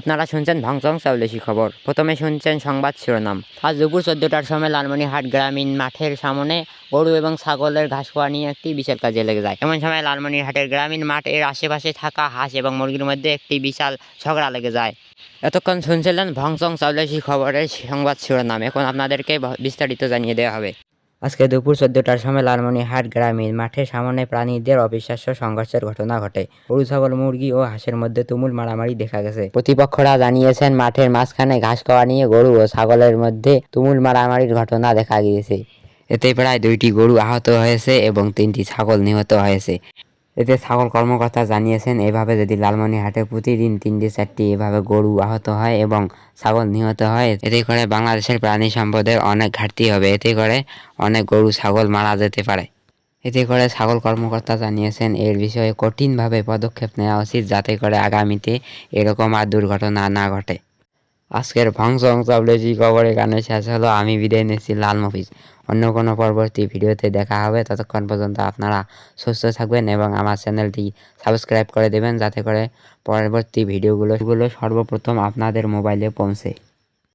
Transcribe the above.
আপনারা শুনছেন ভাংচং চাউলেশি খবর। প্রথমে শুনছেন সংবাদ শিরোনাম। আজ দুপুর চোদ্দটার সময় লালমনিরহাট গ্রামীণ মাঠের সামনে গরু এবং ছাগলের ঘাস খাওয়া নিয়ে একটি বিশাল কাজে লেগে যায়। এমন সময় লালমনিরহাটের গ্রামীণ মাঠ এর আশেপাশে থাকা হাঁস এবং মুরগির মধ্যে একটি বিশাল ঝগড়া লেগে যায়। এতক্ষণ শুনছিলেন ভংচং চাউলেশি খবরের সংবাদ শিরোনাম। এখন আপনাদেরকে বিস্তারিত জানিয়ে দেওয়া হবে। আজকে দুপুর চোদ্দটার সময় লালমনিরহাট গ্রামীণ মাঠের সামনে প্রাণীদের অবিশ্বাস্য সংঘর্ষের ঘটনা ঘটে। গরু, ছাগল, মুরগি ও হাঁসের মধ্যে তুমুল মারামারি দেখা গেছে। প্রতিপক্ষরা জানিয়েছেন, মাঠের মাঝখানে ঘাস খাওয়া নিয়ে গরু ও ছাগলের মধ্যে তুমুল মারামারির ঘটনা দেখা গিয়েছে। এতে প্রায় দুইটি গরু আহত হয়েছে এবং তিনটি ছাগল নিহত হয়েছে। এতে ছাগল কর্মকর্তা জানিয়েছেন, এভাবে যদি লালমনিরহাটে প্রতিদিন তিনটি চারটি এভাবে গরু আহত হয় এবং ছাগল নিহত হয়, এতে করে বাংলাদেশের প্রাণী সম্পদের অনেক ঘাটতি হবে। এতে করে অনেক গরু ছাগল মারা যেতে পারে। এতে করে ছাগল কর্মকর্তা জানিয়েছেন, এর বিষয়ে কঠিনভাবে পদক্ষেপ নেওয়া উচিত যাতে করে আগামীতে এরকম আর দুর্ঘটনা না ঘটে। আজকের ফাংশন চাবলেজি খবর এখানে শেষ হলো, আমি বিদায় নিচ্ছি লাল মফিজ। অন্য কোনো পরবর্তী ভিডিওতে দেখা হবে। ততক্ষণ পর্যন্ত আপনারা সুস্থ থাকবেন এবং আমার চ্যানেলটি সাবস্ক্রাইব করে দেবেন, যাতে করে পরবর্তী ভিডিওগুলোগুলো সর্বপ্রথম আপনাদের মোবাইলে পৌঁছে।